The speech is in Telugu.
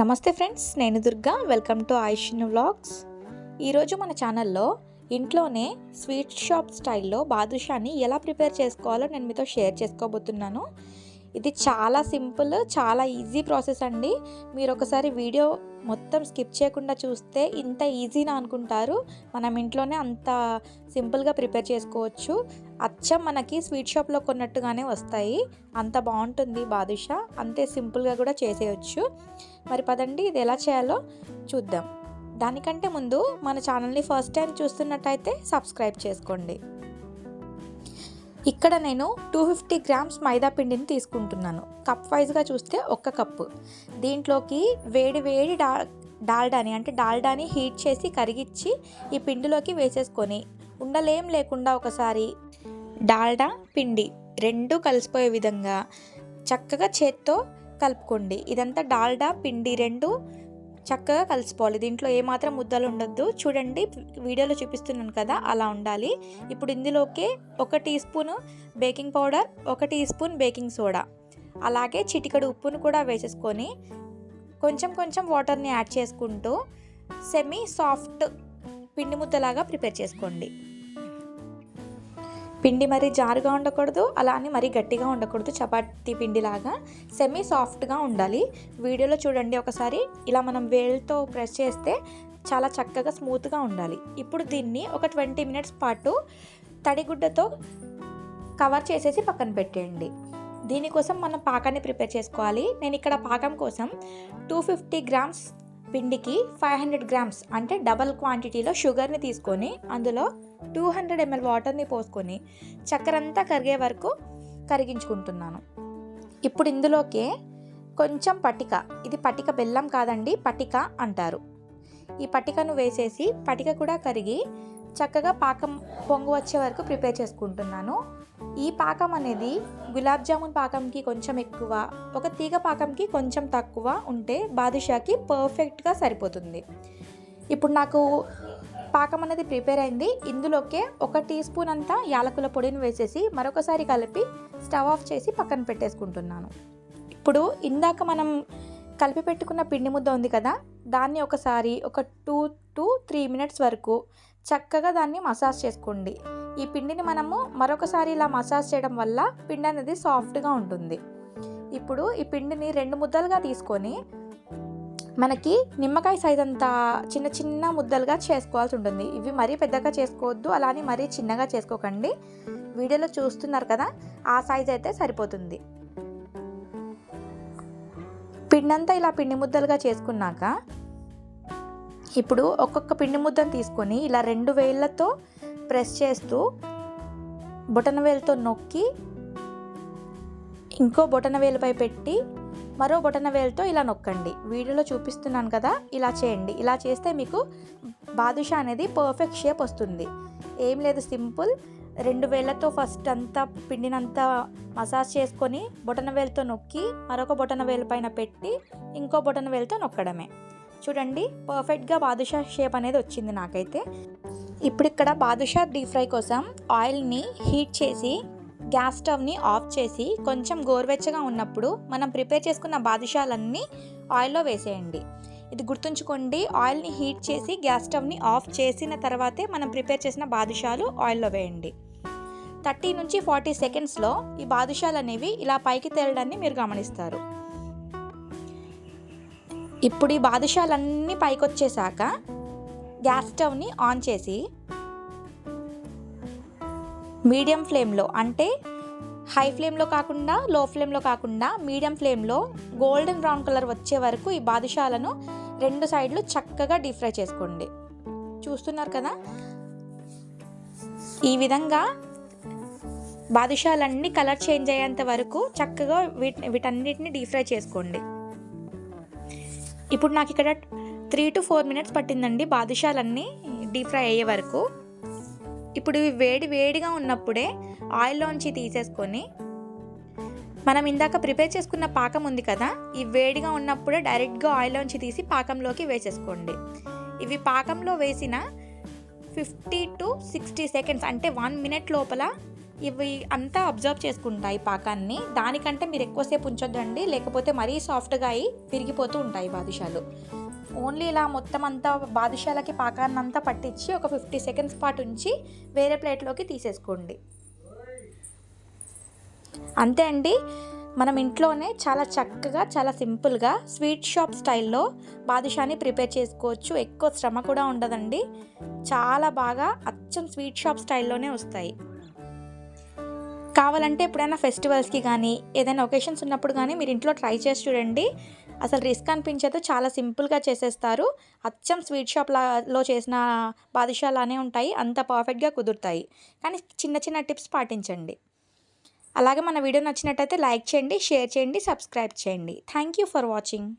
నమస్తే ఫ్రెండ్స్ నేను దుర్గా. వెల్కమ్ టు ఆయుష్ను వ్లాగ్స్ ఈరోజు మన ఛానల్లో ఇంట్లోనే స్వీట్ షాప్ స్టైల్లో బాదుషాని ఎలా ప్రిపేర్ చేసుకోవాలో నేను మీతో షేర్ చేసుకోబోతున్నాను. ఇది చాలా సింపుల్ చాలా ఈజీ ప్రాసెస్ అండి. మీరు ఒకసారి వీడియో మొత్తం స్కిప్ చేయకుండా చూస్తే ఇంత ఈజీనా అనుకుంటారు. మనం ఇంట్లోనే అంత సింపుల్గా ప్రిపేర్ చేసుకోవచ్చు. అచ్చం మనకి స్వీట్ షాప్లో కొన్నట్టుగానే వస్తాయి. అంత బాగుంటుంది బాదుషా. అంతే సింపుల్గా కూడా చేసేయచ్చు. మరి పదండి ఇది ఎలా చేయాలో చూద్దాం. దానికంటే ముందు మన ఛానల్ని ఫస్ట్ టైం చూస్తున్నట్టయితే సబ్స్క్రైబ్ చేసుకోండి. ఇక్కడ నేను టూ ఫిఫ్టీ గ్రామ్స్ మైదా పిండిని తీసుకుంటున్నాను. కప్ వైజ్గా చూస్తే ఒక్క కప్పు. దీంట్లోకి వేడి వేడి డా డాల్డాని అంటే డాల్డాని హీట్ చేసి కరిగిచ్చి ఈ పిండిలోకి వేసేసుకొని ఉండలేం లేకుండా ఒకసారి డాల్డా పిండి రెండు కలిసిపోయే విధంగా చక్కగా చేత్తో కలుపుకోండి. ఇదంతా డాల్డా పిండి రెండు చక్కగా కలిసిపోవాలి. దీంట్లో ఏమాత్రం ముద్దలు ఉండొద్దు. చూడండి వీడియోలో చూపిస్తున్నాను కదా అలా ఉండాలి. ఇప్పుడు ఇందులోకి ఒక టీ స్పూన్ బేకింగ్ పౌడర్ ఒక టీ స్పూన్ బేకింగ్ సోడా. అలాగే చిటికడు ఉప్పును కూడా వేసేసుకొని కొంచెం కొంచెం వాటర్ని యాడ్ చేసుకుంటూ సెమీ సాఫ్ట్ పిండి ముద్దలాగా ప్రిపేర్ చేసుకోండి. పిండి మరీ జారుగా ఉండకూడదు అలా అని మరీ గట్టిగా ఉండకూడదు చపాతీ పిండిలాగా సెమీ సాఫ్ట్గా ఉండాలి. వీడియోలో చూడండి ఒకసారి. ఇలా మనం వేల్తో ప్రెస్ చేస్తే చాలా చక్కగా స్మూత్గా ఉండాలి. ఇప్పుడు దీన్ని ఒక ట్వంటీ మినిట్స్ పాటు తడిగుడ్డతో కవర్ చేసేసి పక్కన పెట్టేయండి. దీనికోసం మనం పాకాన్ని ప్రిపేర్ చేసుకోవాలి. నేను ఇక్కడ పాకం కోసం టూ ఫిఫ్టీ గ్రామ్స్ పిండికి ఫైవ్ హండ్రెడ్ గ్రామ్స్ అంటే డబల్ క్వాంటిటీలో షుగర్ని తీసుకొని అందులో టూ హండ్రెడ్ ఎంఎల్ వాటర్ని పోసుకొని చక్కెర అంతా కరిగే వరకు కరిగించుకుంటున్నాను. ఇప్పుడు ఇందులోకే కొంచెం పటిక ఇది పటిక బెల్లం కాదండి పటిక అంటారు. ఈ పటికను వేసేసి పటిక కూడా కరిగి చక్కగా పాకం పొంగు వచ్చే వరకు ప్రిపేర్ చేసుకుంటున్నాను. ఈ పాకం అనేది గులాబ్ జామున్ పాకంకి కొంచెం ఎక్కువ ఒక తీగ పాకంకి కొంచెం తక్కువ ఉంటే బాదుషాకి పర్ఫెక్ట్గా సరిపోతుంది. ఇప్పుడు నాకు పాకం అనేది ప్రిపేర్ అయింది. ఇందులోకే ఒక టీ స్పూన్ అంతా యాలకుల పొడిని వేసేసి మరొకసారి కలిపి స్టవ్ ఆఫ్ చేసి పక్కన పెట్టేసుకుంటున్నాను. ఇప్పుడు ఇందాక మనం కలిపి పెట్టుకున్న పిండి ముద్ద ఉంది కదా దాన్ని ఒకసారి ఒక టూ టు త్రీ మినిట్స్ వరకు చక్కగా దాన్ని మసాజ్ చేసుకోండి. ఈ పిండిని మనము మరొకసారి ఇలా మసాజ్ చేయడం వల్ల పిండి అనేది సాఫ్ట్గా ఉంటుంది. ఇప్పుడు ఈ పిండిని రెండు ముద్దలుగా తీసుకొని మనకి నిమ్మకాయ సైజ్ అంతా చిన్న చిన్న ముద్దలుగా చేసుకోవాల్సి ఉంటుంది. ఇవి మరీ పెద్దగా చేసుకోవద్దు అలానే మరీ చిన్నగా చేసుకోకండి. వీడియోలో చూస్తున్నారు కదా ఆ సైజ్ అయితే సరిపోతుంది. పిండంతా ఇలా పిండి ముద్దలుగా చేసుకున్నాక ఇప్పుడు ఒక్కొక్క పిండి ముద్దను తీసుకొని ఇలా రెండు వేళ్ళతో ప్రెస్ చేస్తూ బొటన వేలతో నొక్కి ఇంకో బొటన వేలుపై పెట్టి మరో బొటన వేలుతో ఇలా నొక్కండి. వీడియోలో చూపిస్తున్నాను కదా ఇలా చేయండి. ఇలా చేస్తే మీకు బాదుషా అనేది పర్ఫెక్ట్ షేప్ వస్తుంది. ఏం లేదు సింపుల్. రెండు వేళ్ళతో ఫస్ట్ అంతా పిండినంతా మసాజ్ చేసుకొని బొటన వేలుతో నొక్కి మరొక బొటన వేలు పైన పెట్టి ఇంకో బొటన వేలుతో నొక్కడమే. చూడండి పర్ఫెక్ట్గా బాదుషా షేప్ అనేది వచ్చింది నాకైతే. ఇప్పుడు ఇక్కడ బాదుషా డీప్ ఫ్రై కోసం ఆయిల్ని హీట్ చేసి గ్యాస్ స్టవ్ని ఆఫ్ చేసి కొంచెం గోరువెచ్చగా ఉన్నప్పుడు మనం ప్రిపేర్ చేసుకున్న బాదుషాలన్నీ ఆయిల్లో వేసేయండి. ఇది గుర్తుంచుకోండి ఆయిల్ని హీట్ చేసి గ్యాస్ స్టవ్ని ఆఫ్ చేసిన తర్వాతే మనం ప్రిపేర్ చేసిన బాదుషాలు ఆయిల్లో వేయండి. థర్టీ నుంచి ఫార్టీ సెకండ్స్లో ఈ బాదుషాలు అనేవి ఇలా పైకి తేలడాన్ని మీరు గమనిస్తారు. ఇప్పుడు ఈ బాదుషాలన్నీ పైకొచ్చేసాక గ్యాస్ స్టవ్ని ఆన్ చేసి మీడియం ఫ్లేమ్లో అంటే హై ఫ్లేమ్లో కాకుండా లో ఫ్లేమ్లో కాకుండా మీడియం ఫ్లేమ్లో గోల్డెన్ బ్రౌన్ కలర్ వచ్చే వరకు ఈ బాదుషాలను రెండు సైడ్లు చక్కగా డీప్ ఫ్రై చేసుకోండి. చూస్తున్నారు కదా? ఈ విధంగా బాదుషాలన్నీ కలర్ చేంజ్ అయ్యేంత వరకు చక్కగా వీటి వీటన్నిటిని డీప్ ఫ్రై చేసుకోండి. ఇప్పుడు నాకు ఇక్కడ త్రీ టు ఫోర్ మినిట్స్ పట్టిందండి. బాదుషాలన్నీ డీప్ ఫ్రై అయ్యే వరకు. ఇప్పుడు ఇవి వేడి వేడిగా ఉన్నప్పుడే ఆయిల్లోంచి తీసేసుకొని మనం ఇందాక ప్రిపేర్ చేసుకున్న పాకం ఉంది కదా ఈ వేడిగా ఉన్నప్పుడే డైరెక్ట్గా ఆయిల్లోంచి తీసి పాకంలోకి వేసేసుకోండి. ఇవి పాకంలో వేసిన ఫిఫ్టీ టు సిక్స్టీ సెకండ్స్ అంటే వన్ మినిట్ లోపల ఇవి అంతా అబ్జర్వ్ చేసుకుంటాయి పాకాన్ని. దానికంటే మీరు ఎక్కువసేపు ఉంచొద్దండి. లేకపోతే మరీ సాఫ్ట్గా అయి విరిగిపోతూ ఉంటాయి బాదుషాలు. ఓన్లీ ఇలా మొత్తం అంతా బాదుషాలకి పాకాన్ని అంతా పట్టించి ఒక ఫిఫ్టీ సెకండ్స్ పాటు ఉంచి వేరే ప్లేట్లోకి తీసేసుకోండి. అంతే అండి. మనం ఇంట్లోనే చాలా చక్కగా చాలా సింపుల్గా స్వీట్ షాప్ స్టైల్లో బాదుషాని ప్రిపేర్ చేసుకోవచ్చు. ఎక్కువ శ్రమ కూడా ఉండదండి. చాలా బాగా అచ్చం స్వీట్ షాప్ స్టైల్లోనే వస్తాయి. కావాలంటే ఎప్పుడైనా ఫెస్టివల్స్కి కానీ ఏదైనా ఒకేషన్స్ ఉన్నప్పుడు కానీ మీరు ఇంట్లో ట్రై చేసి చూడండి. అసలు రిస్క్ అనిపించేది చాలా సింపుల్గా చేసేస్తారు. అచ్చం స్వీట్ షాప్లో చేసిన బాదుషాలానే ఉంటాయి. అంత పర్ఫెక్ట్గా కుదురుతాయి. కానీ చిన్న చిన్న టిప్స్ పాటించండి. అలాగే మన వీడియో నచ్చినట్టయితే లైక్ చేయండి షేర్ చేయండి సబ్స్క్రైబ్ చేయండి. Thank you for watching.